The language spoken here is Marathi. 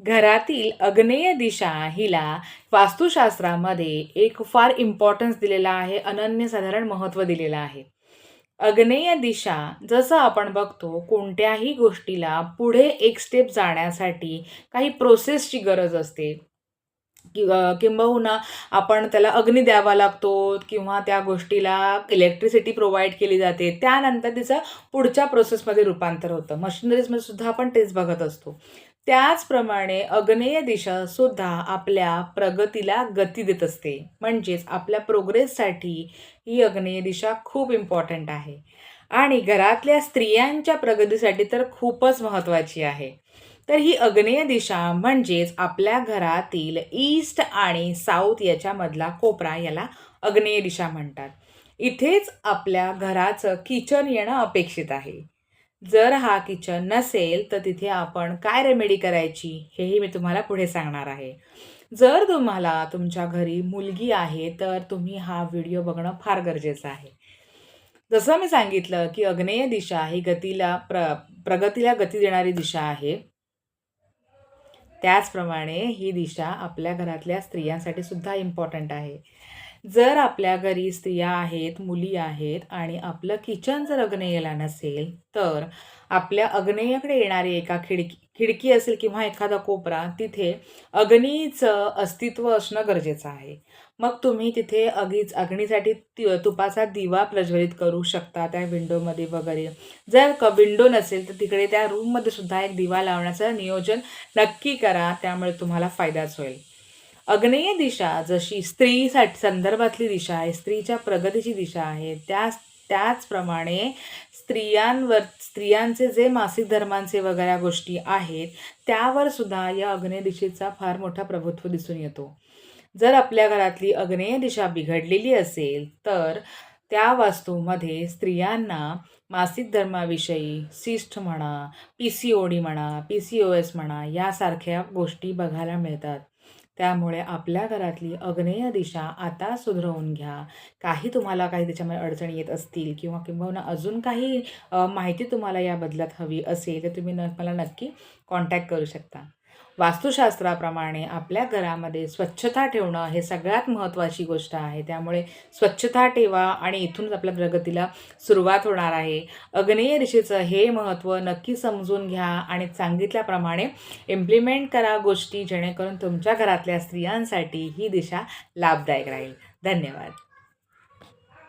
घरातील अग्नेय दिशा हिला वास्तुशास्त्रामध्ये एक फार इम्पॉर्टन्स दिलेला आहे अनन्यसाधारण महत्त्व दिलेलं आहे. अग्नेय दिशा जसं आपण बघतो कोणत्याही गोष्टीला पुढे एक स्टेप जाण्यासाठी काही प्रोसेसची गरज असते. कि किंबहुना आपण त्याला अग्नी द्यावा लागतो किंवा त्या गोष्टीला इलेक्ट्रिसिटी प्रोव्हाइड केली जाते त्यानंतर तिचं पुढच्या प्रोसेसमध्ये रूपांतर होतं. मशिनरीजमध्ये सुद्धा आपण तेच बघत असतो. त्याचप्रमाणे अग्नेय दिशा सुद्धा आपल्या प्रगतीला गती देत असते. म्हणजेच आपल्या प्रोग्रेससाठी ही अग्नेय दिशा खूप इम्पॉर्टंट आहे. आणि घरातल्या स्त्रियांच्या प्रगतीसाठी तर खूपच महत्त्वाची आहे. तर ही अग्नेय दिशा म्हणजेच आपल्या घरातील ईस्ट आणि साऊथ याच्यामधला कोपरा याला अग्नेय दिशा म्हणतात. इथेच आपल्या घराचं किचन येणं अपेक्षित आहे. जर हा किचन नसेल तर तिथे आपण काय रेमेडी करायची हेही मी तुम्हाला पुढे सांगणार आहे. जर तुम्हाला तुमच्या घरी मुलगी आहे तर तुम्ही हा व्हिडिओ बघणं फार गरजेचं आहे. जसं मी सांगितलं की अग्नेय दिशा ही गतीला प्र प्रगतीला गती देणारी दिशा आहे. त्याचप्रमाणे ही दिशा आपल्या घरातल्या स्त्रियांसाठी सुद्धा इम्पॉर्टंट आहे. जर आपल्या घरी स्त्रिया आहेत मुली आहेत आणि आपलं किचन जर अग्नेयला नसेल तर आपल्या अग्नेयाकडे येणारी एका खिडकी खिडकी असेल किंवा एखादा कोपरा तिथे अग्नीचं अस्तित्व असणं गरजेचं आहे. मग तुम्ही तिथे अगीच अग्नीसाठी ति तुपाचा दिवा प्रज्वलित करू शकता त्या विंडोमध्ये वगैरे. जर क विंडो नसेल तर तिकडे त्या रूममध्ये सुद्धा एक दिवा लावण्याचं नियोजन नक्की करा त्यामुळे तुम्हाला फायदाच होईल. अग्नेय दिशा जशी स्त्रीसाठी संदर्भातली दिशा आहे स्त्रीच्या प्रगतीची दिशा आहे त्या त्याचप्रमाणे स्त्रियांवर स्त्रियांचे जे मासिक धर्मांचे वगैरे गोष्टी आहेत त्यावर सुद्धा या अग्नेय दिशेचा फार मोठा प्रभुत्व दिसून येतो. जर आपल्या घरातली अग्नेय दिशा बिघडलेली असेल तर त्या वास्तूमध्ये स्त्रियांना मासिक धर्माविषयी सिस्ट म्हणा पी सी ओ डी म्हणा पी सी ओ एस म्हणा यासारख्या गोष्टी बघायला मिळतात. त्यामुळे आपल्या घरातली अग्नेय दिशा आता सुधरवून घ्या. काही तुम्हाला काही त्याच्यामध्ये अडचणी येत असतील किंवा किंबहुना अजून काही माहिती तुम्हाला या बदलात हवी असेल तर तुम्ही न मला नक्की कॉन्टॅक्ट करू शकता. वास्तुशास्त्राप्रमाणे आपल्या घरामध्ये स्वच्छता ठेवणं हे सगळ्यात महत्त्वाची गोष्ट आहे. त्यामुळे स्वच्छता ठेवा आणि इथूनच आपल्या प्रगतीला सुरुवात होणार आहे. अग्नेय दिशेचं हे महत्त्व नक्की समजून घ्या आणि सांगितल्याप्रमाणे इम्प्लिमेंट करा गोष्टी जेणेकरून तुमच्या घरातल्या स्त्रियांसाठी ही दिशा लाभदायक राहील. धन्यवाद.